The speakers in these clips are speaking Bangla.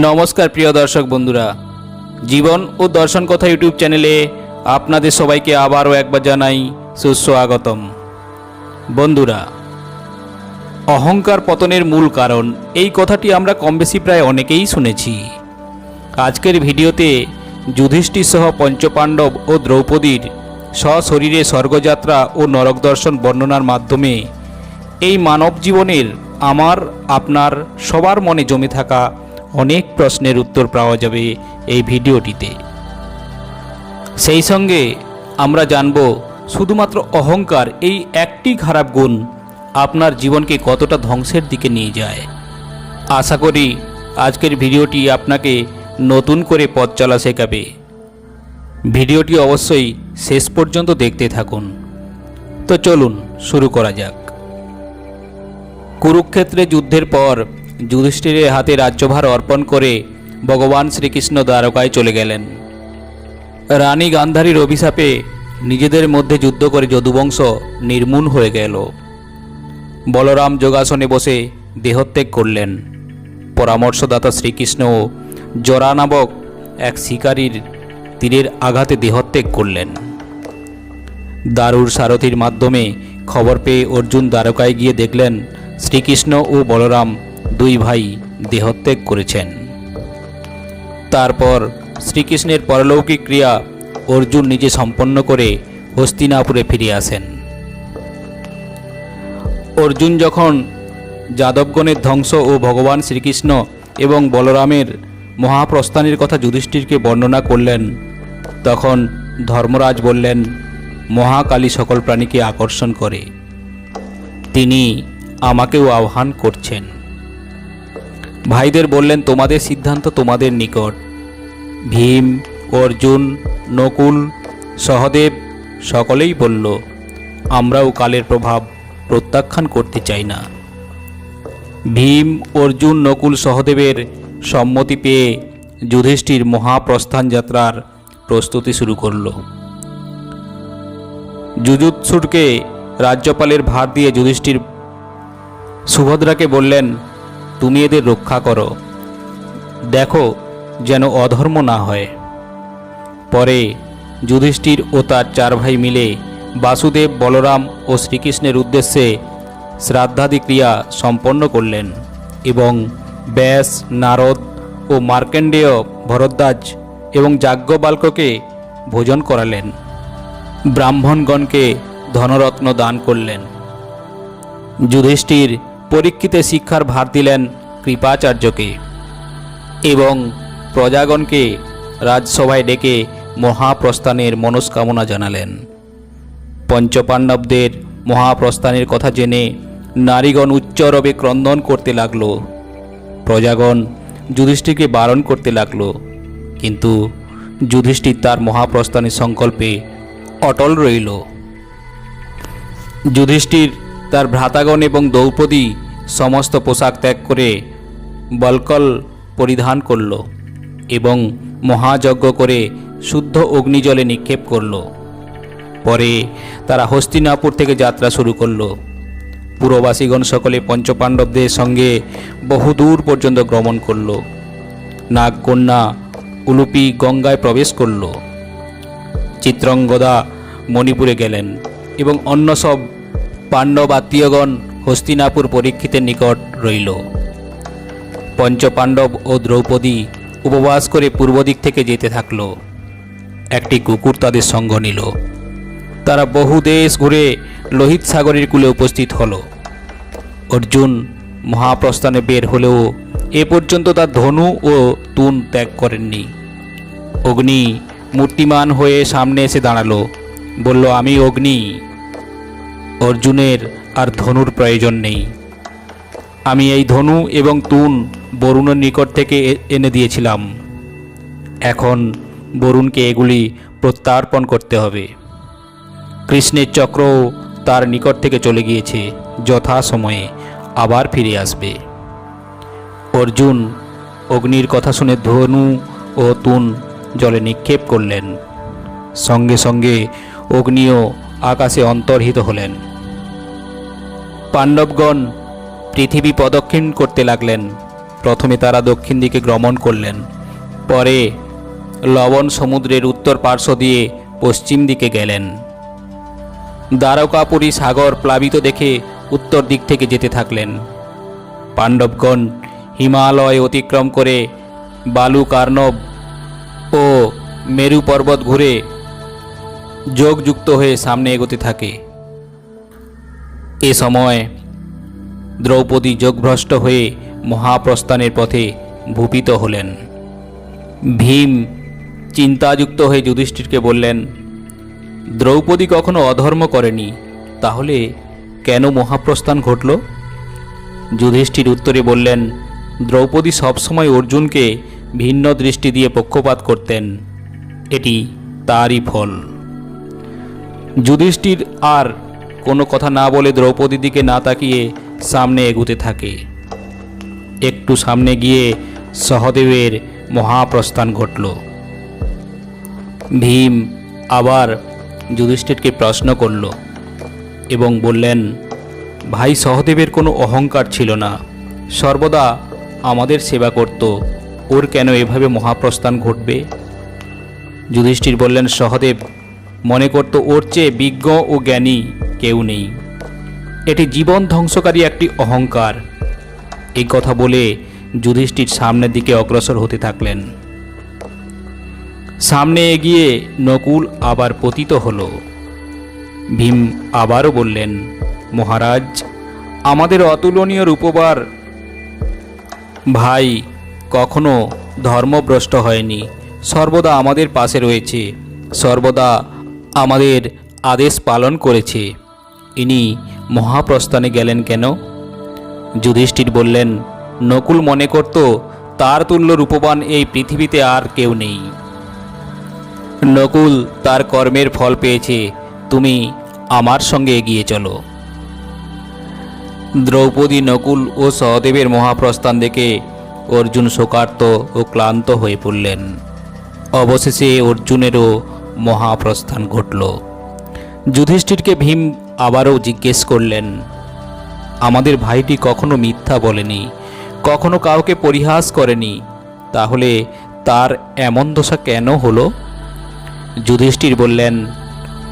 নমস্কার প্রিয় দর্শক বন্ধুরা। জীবন ও দর্শন কথা ইউটিউব চ্যানেলে আপনাদের সবাইকে আবারও একবার জানাই সুস্বাগতম। বন্ধুরা, অহংকার পতনের মূল কারণ এই কথাটি আমরা কম বেশি প্রায় অনেকেই শুনেছি। আজকের ভিডিওতে যুধিষ্ঠির সহ পঞ্চপাণ্ডব ও দ্রৌপদীর সশরীরে স্বর্গযাত্রা ও নরক দর্শন বর্ণনার মাধ্যমে এই মানব জীবনের আমার, আপনার, সবার মনে জমে থাকা অনেক প্রশ্নের উত্তর পাওয়া যাবে এই ভিডিওটিতে। সেই সঙ্গে আমরা জানব শুধুমাত্র অহংকার, এই একটি খারাপ গুণ আপনার জীবনকে কতটা ধ্বংসের দিকে নিয়ে যায়। আশা করি আজকের ভিডিওটি আপনাকে নতুন করে পথ চলা শেখাবে। ভিডিওটি অবশ্যই শেষ পর্যন্ত দেখতে থাকুন। তো চলুন শুরু করা যাক। কুরুক্ষেত্রে যুদ্ধের পর যুধিষ্ঠিরের হাতে রাজ্যভার অর্পণ করে ভগবান শ্রীকৃষ্ণ দ্বারকায় চলে গেলেন। রানী গান্ধারীর অভিশাপে নিজেদের মধ্যে যুদ্ধ করে যদুবংশ নির্মূল হয়ে গেল। বলরাম যোগাসনে বসে দেহত্যাগ করলেন। পরামর্শদাতা শ্রীকৃষ্ণও জরা নামক এক শিকারীর তীরের আঘাতে দেহত্যাগ করলেন। দারুর সারথীর মাধ্যমে খবর পেয়ে অর্জুন দ্বারকায় গিয়ে দেখলেন শ্রীকৃষ্ণ ও বলরাম দুই ভাই দেহত্যাগ করেছেন। তারপর শ্রীকৃষ্ণের পরলৌকিক ক্রিয়া অর্জুন নিজে সম্পন্ন করে হস্তিনাপুরে ফিরে আসেন। অর্জুন যখন যাদবগণের ধ্বংস ও ভগবান শ্রীকৃষ্ণ এবং বলরামের মহাপ্রস্থানের কথা যুধিষ্ঠিরকে বর্ণনা করলেন, তখন ধর্মরাজ বললেন, মহাকালী সকল প্রাণীকে আকর্ষণ করে। তিনি আমাকেও আহ্বান করছেন। ভাইদের বললেন, তোমাদের সিদ্ধান্ত তোমাদের নিকট। ভীম, অর্জুন, নকুল, সহদেব সকলেই বলল, আমরাও কালের প্রভাব প্রত্যাখ্যান করতে চাই না। ভীম, অর্জুন, নকুল, সহদেবের সম্মতি পেয়ে যুধিষ্ঠির মহাপ্রস্থান যাত্রার প্রস্তুতি শুরু করল। যুজুৎসুরকে রাজ্যপালের ভার দিয়ে যুধিষ্ঠির সুভদ্রাকে বললেন তুমি এদের রক্ষা করো। দেখো যেন অধর্ম না হয়। পরে যুধিষ্ঠির ও তার চার ভাই মিলে বাসুদেব, বলরাম ও শ্রীকৃষ্ণের উদ্দেশ্যে শ্রাদ্ধাদি ক্রিয়া সম্পন্ন করলেন এবং ব্যাস, নারদ ও মার্কেন্ডেয় ভরদ্বাজ এবং যাজ্ঞবাল্ককে ভোজন করালেন। ব্রাহ্মণগণকে ধনরত্ন দান করলেন। যুধিষ্ঠির পরীক্ষিতে শিক্ষার ভার দিলেন কৃপাচার্যকে এবং প্রজাগণকে রাজসভায় ডেকে মহাপ্রস্থানের মনস্কামনা জানালেন। পঞ্চপাণ্ডবদের মহাপ্রস্থানের কথা জেনে নারীগণ উচ্চরবে ক্রন্দন করতে লাগল। প্রজাগণ যুধিষ্ঠিরকে বারণ করতে লাগল। কিন্তু যুধিষ্ঠির তার মহাপ্রস্থানের সংকল্পে অটল রইল। যুধিষ্ঠির তার ভ্রাতাগণ এবং দ্রৌপদী সমস্ত পোশাক ত্যাগ করে বলকল পরিধান করল এবং মহাযজ্ঞ করে শুদ্ধ অগ্নিজলে নিক্ষেপ করল। পরে তারা হস্তিনাপুর থেকে যাত্রা শুরু করল। পুরবাসীগণ সকলে পঞ্চপাণ্ডবদের সঙ্গে বহুদূর পর্যন্ত গমন করল। নাগকন্যা উলুপি গঙ্গায় প্রবেশ করল। চিত্রঙ্গদা মণিপুরে গেলেন এবং অন্য সব পাণ্ডব আত্মীয়গণ হস্তিনাপুর পরীক্ষিতের নিকট রইল। পঞ্চপাণ্ডব ও দ্রৌপদী উপবাস করে পূর্ব দিক থেকে যেতে থাকল। একটি কুকুর তাদের সঙ্গ নিল। তারা বহু দেশ ঘুরে লোহিত সাগরের কূলে উপস্থিত হলো। অর্জুন মহাপ্রস্থানে বের হলেও এ পর্যন্ত তার ধনু ও তুন ত্যাগ করেননি। অগ্নি মূর্তিমান হয়ে সামনে এসে দাঁড়াল। বলল, আমি অগ্নি। অর্জুনের আর ধনুর প্রয়োজন নেই। আমি এই ধনু এবং তুন বরুণের নিকট থেকে এনে দিয়েছিলাম। এখন বরুণকে এগুলি প্রত্যার্পণ করতে হবে। কৃষ্ণের চক্রও তার নিকট থেকে চলে গিয়েছে যথা সময়ে আবার ফিরে আসবে। অর্জুন অগ্নির কথা শুনে ধনু ও তুন জলে নিক্ষেপ করলেন। সঙ্গে সঙ্গে অগ্নিও আকাশে অন্তর্হিত হলেন। পাণ্ডবগণ পৃথিবী প্রদক্ষিণ করতে লাগলেন। প্রথমে তারা দক্ষিণ দিকে গমন করলেন। পরে লবণ সমুদ্রের উত্তর পার্শ্ব দিয়ে পশ্চিম দিকে গেলেন। দ্বারকাপুরী সাগর প্লাবিত দেখে উত্তর দিক থেকে যেতে থাকলেন। পাণ্ডবগণ হিমালয় অতিক্রম করে বালু কার্ণব ও মেরু পর্বত ঘুরে যোগযুক্ত হয়ে সামনে এগোতে থাকে। এ সময় দ্রৌপদী যোগভ্রষ্ট হয়ে মহাপ্রস্থানের পথে ভূপিত হলেন। ভীম চিন্তাযুক্ত হয়ে যুধিষ্ঠিরকে বললেন, দ্রৌপদী কখনো অধর্ম করেনি, তাহলে কেন মহাপ্রস্থান ঘটল? যুধিষ্ঠির উত্তরে বললেন, দ্রৌপদী সবসময় অর্জুনকে ভিন্ন দৃষ্টি দিয়ে পক্ষপাত করতেন, এটি তারই ফল। যুধিষ্ঠির আর কোনো কথা না বলে দ্রৌপদীর দিকে না তাকিয়ে সামনে এগুতে থাকে। একটু সামনে গিয়ে সহদেবের মহাপ্রস্থান ঘটল। ভীম আবার যুধিষ্ঠিরকে প্রশ্ন করল এবং বললেন, ভাই, সহদেবের কোনো অহংকার ছিল না। সর্বদা আমাদের সেবা করত। ওর কেন এভাবে মহাপ্রস্থান ঘটবে? যুধিষ্ঠির বললেন, সহদেব, মনে করত ওর চেয়ে বিজ্ঞ ও জ্ঞানী কেউ নেই। এটি জীবন ধ্বংসকারী একটি অহংকার। এই কথা বলে যুধিষ্ঠির সামনের দিকে অগ্রসর হতে থাকলেন। সামনে এগিয়ে নকুল আবার পতিত হল। ভীম আবারও বললেন, মহারাজ, আমাদের অতুলনীয় রূপবার ভাই কখনো ধর্মভ্রষ্ট হয়নি। সর্বদা আমাদের পাশে রয়েছে। সর্বদা আমাদের আদেশ পালন করেছে। ইনি মহাপ্রস্থানে গেলেন কেন? যুধিষ্ঠির বললেন, নকুল মনে করত তার তুল্য রূপবান এই পৃথিবীতে আর কেউ নেই। নকুল তার কর্মের ফল পেয়েছে, তুমি আমার সঙ্গে এগিয়ে চলো। দ্রৌপদী নকুল ও সহদেবের মহাপ্রস্থান দেখে অর্জুন শোকার্ত ও ক্লান্ত হয়ে পড়লেন। অবশেষে অর্জুনেরও মহাপ্রস্থান ঘটল। যুধিষ্ঠিরকে ভীম আবারও জিজ্ঞেস করলেন, আমাদের ভাইটি কখনো মিথ্যা বলেনি, কখনো কাউকে পরিহাস করেনি, তাহলে তার এমন দশা কেন হলো? যুধিষ্ঠির বললেন,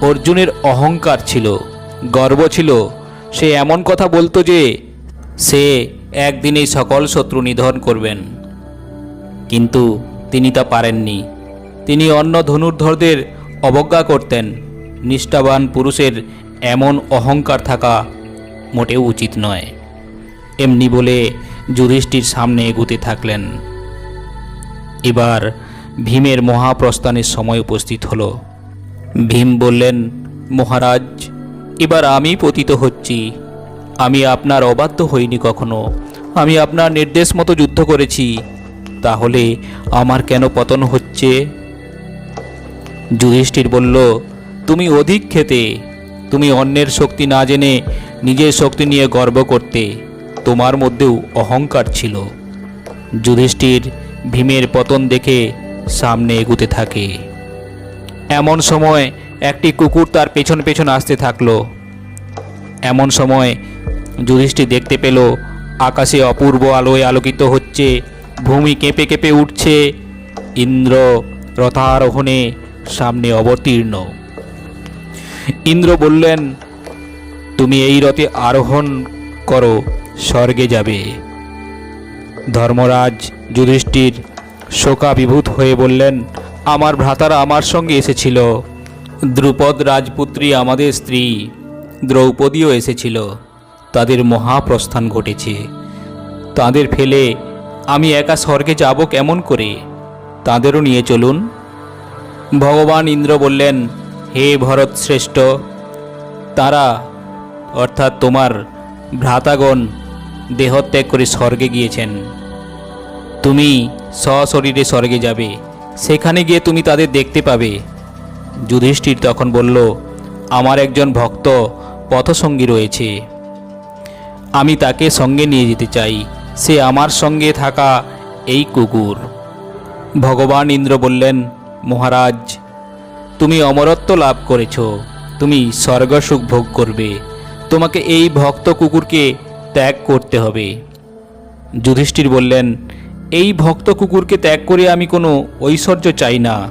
অর্জুনের অহংকার ছিল, গর্ব ছিল, সে এমন কথা বলতো যে সে একদিনেই সকল শত্রু নিধন করবেন। কিন্তু তিনি তা পারেননি। তিনি অন্য ধনুর্ধরদের অবজ্ঞা করতেন, নিষ্ঠাবান পুরুষের এমন অহংকার থাকা মোটেও উচিত নয়। এমনি বলে যুধিষ্ঠির সামনে এগুতে থাকলেন। এবার ভীমের মহাপ্রস্থানের সময় উপস্থিত হল। ভীম বললেন, মহারাজ, এবার আমি পতিত হচ্ছি। আমি আপনার অবাধ্য হইনি কখনো। আমি আপনার নির্দেশ মতো যুদ্ধ করেছি। তাহলে আমার কেন পতন হচ্ছে? যুধিষ্ঠির বলল, তুমি অধিক খেতে তুমি অন্যের শক্তি না জেনে নিজের শক্তি নিয়ে গর্ব করতে, তোমার মধ্যেও অহংকার ছিল। যুধিষ্ঠির ভীমের পতন দেখে সামনে এগুতে থাকে। এমন সময় একটি কুকুর তার পেছন পেছন আসতে থাকল। এমন সময় যুধিষ্ঠির দেখতে পেল, আকাশে অপূর্ব আলোয় আলোকিত হচ্ছে, ভূমি কেঁপে কেঁপে উঠছে। ইন্দ্র রথারোহণে সামনে অবতীর্ণ। ইন্দ্র বললেন, তুমি এই রথে আরোহণ করো, স্বর্গে যাবে। ধর্মরাজ যুধিষ্ঠির শোকাবিভূত হয়ে বললেন, আমার ভ্রাতারা আমার সঙ্গে এসেছিল। দ্রুপদ রাজপুত্রী আমাদের স্ত্রী, দ্রৌপদীও এসেছিল। তাদের মহাপ্রস্থান ঘটেছে। তাদের ফেলে আমি একা স্বর্গে যাব কেমন করে? তাদেরও নিয়ে চলুন। ভগবান ইন্দ্র বললেন হে ভরত শ্রেষ্ঠ, তারা, অর্থাৎ তোমার ভ্রাতাগণ, দেহত্যাগ করে স্বর্গে গিয়েছেন। তুমি সশরীরে স্বর্গে যাবে, সেখানে গিয়ে তুমি তাদের দেখতে পাবে। যুধিষ্ঠির তখন বলল, আমার একজন ভক্ত পথসঙ্গী রয়েছে। আমি তাকে সঙ্গে নিয়ে যেতে চাই, সে আমার সঙ্গে থাকা এই কুকুর। ভগবান ইন্দ্র বললেন, মহারাজ তুমি অমরত্ব লাভ করেছ। তুমি স্বর্গসুখ ভোগ করবে। তোমাকে এই ভক্ত কুকুরকে ত্যাগ করতে হবে। যুধিষ্ঠির বললেন, এই ভক্ত কুকুরকে ত্যাগ করে আমি কোনো ঐশ্বর্য চাই না।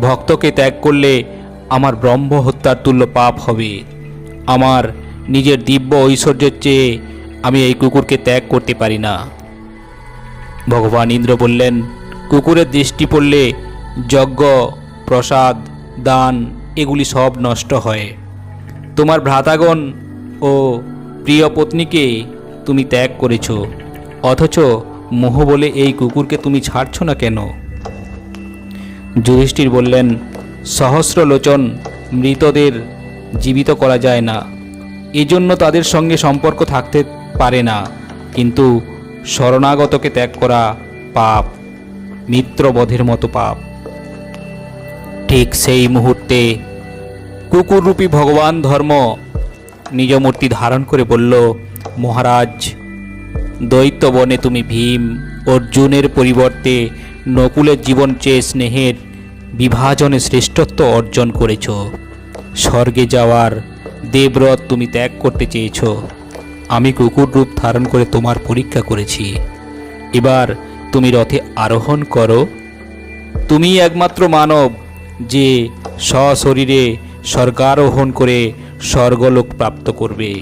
ভক্তকে ত্যাগ করলে আমার ব্রহ্ম হত্যার তুল্য পাপ হবে। আমার নিজের দিব্য ঐশ্বর্যের চেয়ে আমি এই কুকুরকে ত্যাগ করতে পারি না। ভগবান ইন্দ্র বললেন, কুকুরের দৃষ্টি পড়লে যজ্ঞ, প্রসাদ দান, এগুলি সব নষ্ট হয়। তোমার ভ্রাতাগণ ও প্রিয় পত্নীকে তুমি ত্যাগ করেছ, অথচ মোহ বলে এই কুকুরকে তুমি ছাড়ছ না কেন? যুধিষ্ঠির বললেন সহস্র লোচন মৃতদের জীবিত করা যায় না। এজন্য তাদের সঙ্গে সম্পর্ক থাকতে পারে না, কিন্তু শরণাগতকে ত্যাগ করা পাপ, মিত্রবধের মতো পাপ। ঠিক সেই মুহূর্তে কুকুররূপী ভগবান ধর্ম নিজ মূর্তি ধারণ করে বলল, মহারাজ দৈত্য বনে তুমি ভীম, অর্জুনের পরিবর্তে নকুলের জীবন চেয়ে স্নেহের বিভাজনে শ্রেষ্ঠত্ব অর্জন করেছ। স্বর্গে যাওয়ার দেবরথ তুমি ত্যাগ করতে চেয়েছ। আমি কুকুর রূপ ধারণ করে তোমার পরীক্ষা করেছি। এবার তুমি রথে আরোহণ করো। তুমি একমাত্র মানব যে সশরীরে স্বর্গারোহণ করে স্বর্গলোক প্রাপ্ত করবে।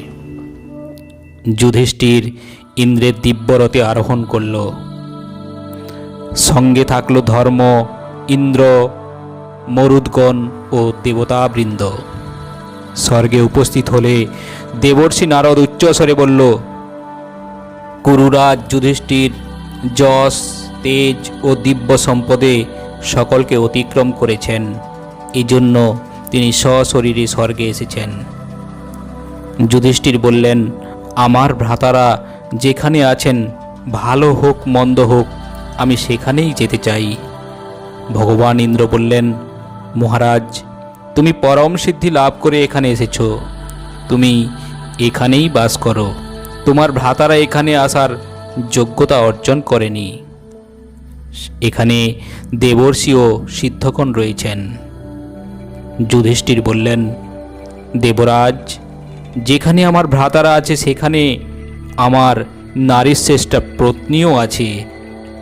যুধিষ্ঠির ইন্দ্রের দিব্যরথে আরোহণ করল। সঙ্গে থাকল ধর্ম, ইন্দ্র, মরুদগণ ও দেবতাবৃন্দ। স্বর্গে উপস্থিত হলে দেবর্ষি নারদ উচ্চস্বরে বলল, কুরুরাজ, যুধিষ্ঠির, যশ, তেজ ও দিব্য সম্পদে সকলকে অতিক্রম করেছেন। এই জন্য তিনি সশরীরে স্বর্গে এসেছেন। যুধিষ্ঠির বললেন, আমার ভ্রাতারা যেখানে আছেন, ভালো হোক, মন্দ হোক, আমি সেখানেই যেতে চাই। ভগবান ইন্দ্র বললেন, মহারাজ, তুমি পরম সিদ্ধি লাভ করে এখানে এসেছ। তুমি এখানেই বাস করো। তোমার ভ্রাতারা এখানে আসার যোগ্যতা অর্জন করেনি। এখানে দেবর্ষি ও সিদ্ধগণ রয়েছেন। যুধিষ্ঠির বললেন, দেবরাজ, যেখানে আমার ভ্রাতারা আছে সেখানে আমার নারীর শ্রেষ্ঠা পত্নীও আছে।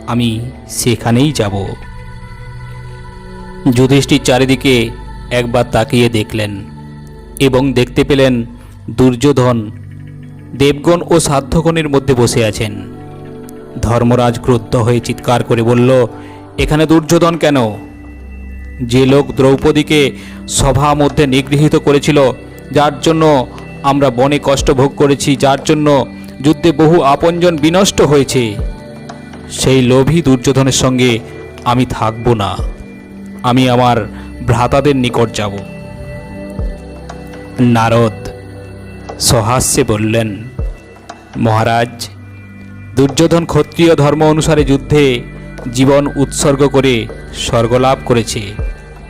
আমি সেখানেই যাব। যুধিষ্ঠির চারিদিকে একবার তাকিয়ে দেখলেন এবং দেখতে পেলেন দুর্যোধন দেবগণ ও সাধ্যগণের মধ্যে বসে আছেন। ধর্মরাজ ক্রুদ্ধ হয়ে চিৎকার করে বলল, এখানে দুর্যোধন কেন? যে লোক দ্রৌপদীকে সভা মধ্যে নিগৃহীত করেছিল, যার জন্য আমরা বনে কষ্ট ভোগ করেছি, যার জন্য যুদ্ধে বহু আপনজন বিনষ্ট হয়েছে। সেই লোভী দুর্যোধনের সঙ্গে আমি থাকব না। আমি আমার ভ্রাতাদের নিকট যাব। নারদ সহাস্যে বললেন, মহারাজ দুর্যোধন ক্ষত্রিয় ধর্ম অনুসারে যুদ্ধে জীবন উৎসর্গ করে স্বর্গলাভ করেছে।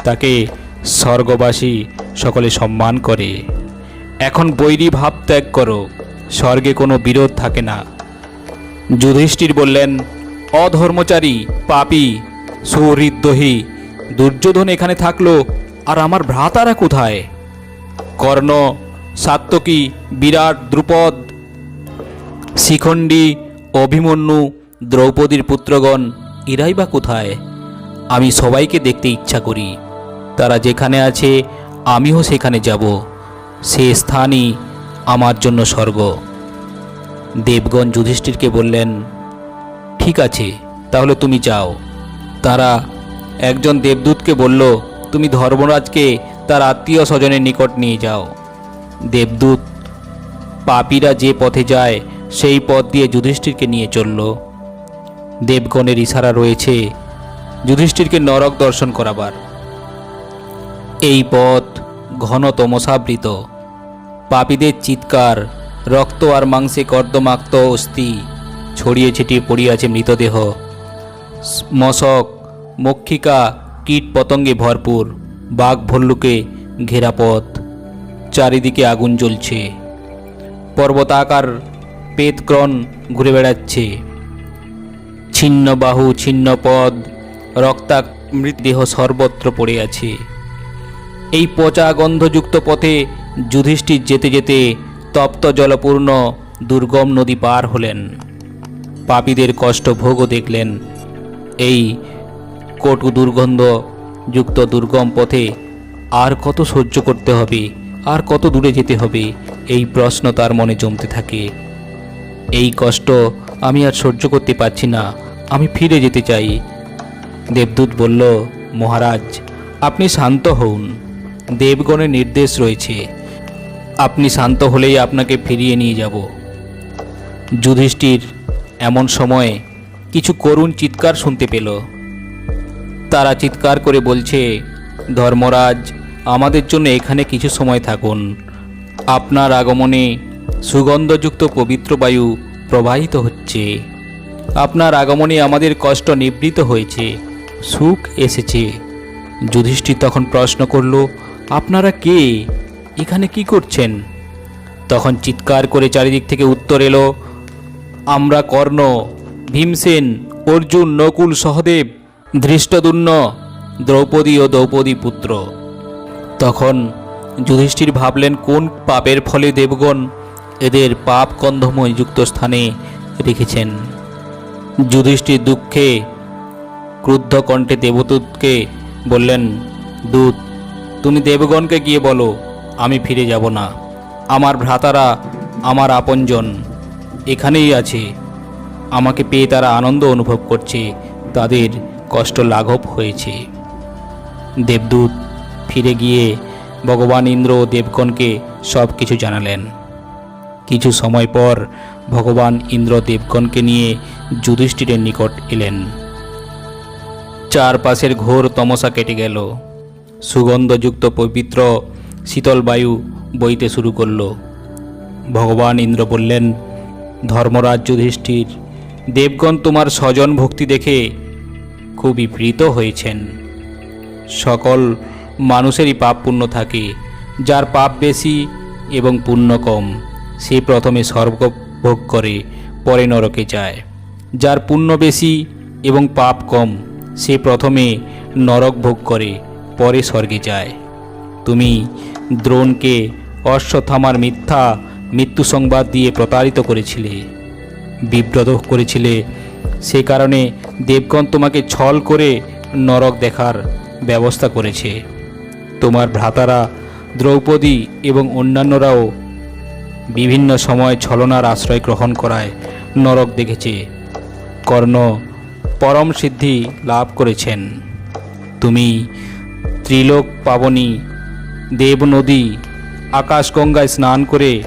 তাকে স্বর্গবাসী সকলে সম্মান করে। এখন বৈরী ভাব ত্যাগ করো, স্বর্গে কোনো বিরোধ থাকে না। যুধিষ্ঠির বললেন, অধর্মচারী, পাপী, সুহৃদ্দোহী, দুর্যোধন এখানে থাকল, আর আমার ভ্রাতারা কোথায়? কর্ণ সাত্তকী বিরাট, দ্রুপদ, শিখণ্ডী অভিমন্যু, দ্রৌপদীর পুত্রগণ, এরাই বা কোথায়? আমি সবাইকে দেখতে ইচ্ছা করি। তারা যেখানে আছে, আমিও সেখানে যাব। সে স্থানই আমার জন্য স্বর্গ। দেবগণ যুধিষ্ঠিরকে বললেন, ঠিক আছে, তাহলে তুমি যাও। তারা একজন দেবদূতকে বলল, তুমি ধর্মরাজকে তার আত্মীয় স্বজনের নিকট নিয়ে যাও। দেবদূত, পাপীরা যে পথে যায় সেই পথ দিয়ে যুধিষ্ঠিরকে নিয়ে চলল। দেবগণের ইশারা রয়েছে যুধিষ্ঠিরকে নরক দর্শন করাবার। এই পথ ঘন তমসাবৃত। পাপীদের চিৎকার, রক্ত আর মাংসে কর্দমাক্ত অস্থি ছড়িয়ে ছিটিয়ে পড়িয়াছে মৃতদেহ। মশক, মক্ষিকা, কীট পতঙ্গে ভরপুর, বাঘ ভল্লুকে ঘেরা পথ। চারিদিকে আগুন জ্বলছে। পর্বতাকার পেতক্রণ ঘুরে বেড়াচ্ছে। ছিন্ন বাহু ছিন্ন পদ রক্তাক মৃতদেহ সর্বত্র পড়ে আছে। এই পচা গন্ধযুক্ত পথে যুধিষ্ঠির যেতে যেতে তপ্ত জলপূর্ণ দুর্গম নদী পার হলেন। পাপীদের কষ্ট ভোগও দেখলেন। এই কটু দুর্গন্ধ যুক্ত দুর্গম পথে আর কত সহ্য করতে হবে, আর কত দূরে যেতে হবে, এই প্রশ্ন তার মনে জমতে থাকে। এই কষ্ট আমি আর সহ্য করতে পারছি না। আমি ফিরে যেতে চাই। দেবদূত বলল, মহারাজ, আপনি শান্ত হন দেবগণের নির্দেশ রয়েছে। আপনি শান্ত হলেই আপনাকে ফিরিয়ে নিয়ে যাব। যুধিষ্ঠির এমন সময় কিছু করুণ চিৎকার শুনতে পেল। তারা চিৎকার করে বলছে, ধর্মরাজ, আমাদের জন্য এখানে কিছু সময় থাকুন। আপনার আগমনে সুগন্ধযুক্ত পবিত্র বায়ু প্রবাহিত হচ্ছে। আপনার আগমনে আমাদের কষ্ট নিবৃত হয়েছে, সুখ এসেছে। যুধিষ্ঠির তখন প্রশ্ন করল, আপনারা কে? এখানে কি করছেন? তখন চিৎকার করে চারিদিক থেকে উত্তর এলো, আমরা কর্ণ, ভীমসেন, অর্জুন, নকুল, সহদেব ধৃষ্টদুন্ন দ্রৌপদী ও দ্রৌপদী পুত্র। তখন যুধিষ্ঠির ভাবলেন, কোন পাপের ফলে দেবগণ এদের পাপ কন্ধময় যুক্ত স্থানে রেখেছেন। যুধিষ্ঠির দুঃখে ক্রুদ্ধ কণ্ঠে দেবদূতকে বললেন, দূত, তুমি দেবগণকে গিয়ে বলো, আমি ফিরে যাব না। আমার ভ্রাতারা আমার আপনজন এখানেই আছে। আমাকে পেয়ে তারা আনন্দ অনুভব করছে, তাদের কষ্ট লাঘব হয়েছে। দেবদূত ফিরে গিয়ে ভগবান ইন্দ্র দেবগণকে সব কিছু জানালেন। কিছু সময় পর ভগবান ইন্দ্র দেবগণকে নিয়ে যুধিষ্ঠিরের নিকট এলেন। চারপাশের ঘোর তমসা কেটে গেল। সুগন্ধযুক্ত পবিত্র শীতল বায়ু বইতে শুরু করল। ভগবান ইন্দ্র বললেন, ধর্মরাজ যুধিষ্ঠির, দেবগণ তোমার স্বজন ভক্তি দেখে খুবই প্রীত হয়েছেন। সকল মানুষেরই পাপ পুণ্য থাকে, যার পাপ বেশি এবং পুণ্য কম। সে প্রথমে স্বর্গ ভোগ করে, পরে নরকে যায়। যার পুণ্য বেশি এবং পাপ কম, সে প্রথমে নরক ভোগ করে, পরে স্বর্গে যায়। তুমি দ্রোণকে অশ্বথামার মিথ্যা মৃত্যু সংবাদ দিয়ে প্রতারিত করেছিলে, বিব্রত করেছিলে। সে কারণে দেবগণ তোমাকে ছল করে নরক দেখার ব্যবস্থা করেছে। তোমার ভ্রাতারা দ্রৌপদী এবং অন্যান্যরাও বিভিন্ন সময় ছলনার আশ্রয় গ্রহণ করায় নরক দেখেছে। কর্ণ পরম সিদ্ধি লাভ করেছেন। তুমি ত্রিলোক পাবনী, দেব নদী, আকাশগঙ্গায় স্নান করে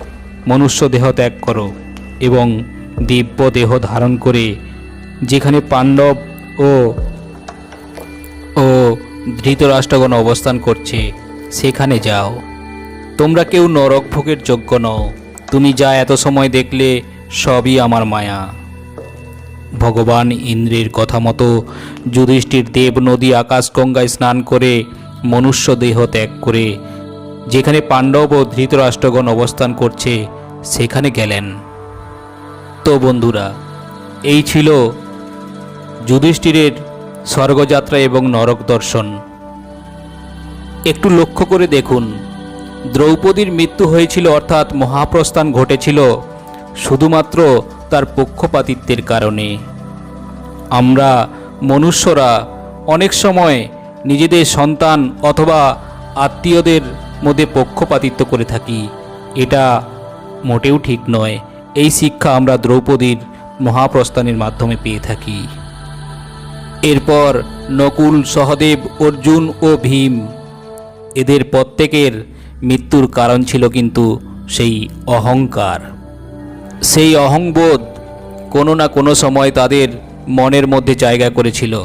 মনুষ্য দেহ ত্যাগ করো এবং দিব্য দেহ ধারণ করে যেখানে পাণ্ডব ও ও ধৃতরাষ্ট্রগণ অবস্থান করছে, সেখানে যাও। তোমরা কেউ নরক ভোগের যোগ্য নও। তুমি যা এত সময় দেখলে, সবই আমার মায়া। ভগবান ইন্দ্রের কথা মতো যুধিষ্ঠির দেব নদী আকাশগঙ্গায় স্নান করে মনুষ্য দেহ ত্যাগ করে যেখানে পাণ্ডব ও ধৃতরাষ্ট্রগণ অবস্থান করছে, সেখানে গেলেন। তো বন্ধুরা, এই ছিল যুধিষ্ঠিরের স্বর্গযাত্রা এবং নরক দর্শন। একটু লক্ষ্য করে দেখুন দ্রৌপদীর মৃত্যু হয়েছিল অর্থাৎ মহাপ্রস্থান ঘটেছিল শুধুমাত্র তার পক্ষপাতিত্বের কারণে। আমরা মনুষ্যরা অনেক সময় নিজেদের সন্তান অথবা আত্মীয়দের মধ্যে পক্ষপাতিত্ব করে থাকি। এটা মোটেও ঠিক নয়। এই শিক্ষা আমরা দ্রৌপদীর মহাপ্রস্থানের মাধ্যমে পেয়ে থাকি। এরপর নকুল, সহদেব, অর্জুন ও ভীম এদের প্রত্যেকের মৃত্যুর কারণ ছিল কিন্তু সেই অহংকার। সেই অহংবোধ কোনো না কোনো সময় তাদের মনের মধ্যে জায়গা করেছিল।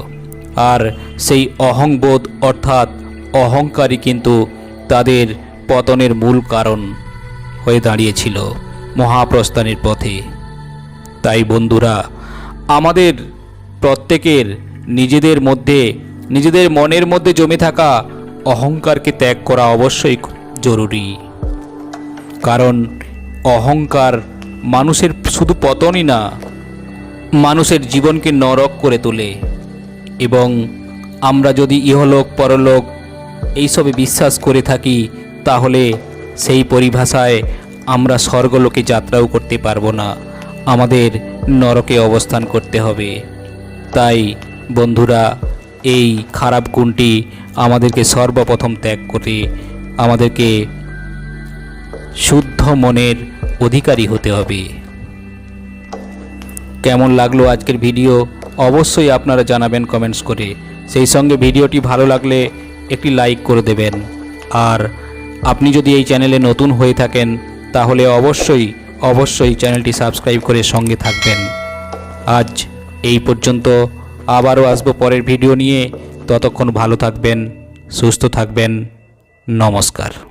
আর সেই অহংবোধ অর্থাৎ অহংকারই কিন্তু তাদের পতনের মূল কারণ হয়ে দাঁড়িয়েছিল মহাপ্রস্থানের পথে। তাই বন্ধুরা, আমাদের প্রত্যেকের নিজেদের মধ্যে, নিজেদের মনের মধ্যে জমে থাকা অহংকারকে ত্যাগ করা অবশ্যই জরুরি। কারণ অহংকার মানুষের শুধু পতনই না, মানুষের জীবনকে নরক করে তোলে। এবং আমরা যদি ইহলোক, পরলোক এইসবে বিশ্বাস করে থাকি, তাহলে সেই পরিভাষায় আমরা স্বর্গলোকে যাত্রাও করতে পারব না। আমাদের নরকে অবস্থান করতে হবে। তাই বন্ধুরা, এই খারাপ গুণটি আমাদেরকে সর্বপ্রথম ত্যাগ করে আমাদেরকে শুদ্ধ মনের অধিকারী হতে হবে। কেমন লাগল আজকের ভিডিও? অবশ্যই আপনারা জানাবেন কমেন্টস করে। সেই সঙ্গে ভিডিওটি ভালো লাগলে একটি লাইক করে দেবেন। আর আপনি যদি এই চ্যানেলে নতুন হয়ে থাকেন, তাহলে অবশ্যই অবশ্যই চ্যানেলটি সাবস্ক্রাইব করে সঙ্গে থাকবেন। আজ এই পর্যন্ত। আবারও আসব পরের ভিডিও নিয়ে। ততক্ষণ ভালো থাকবেন, সুস্থ থাকবেন। নমস্কার।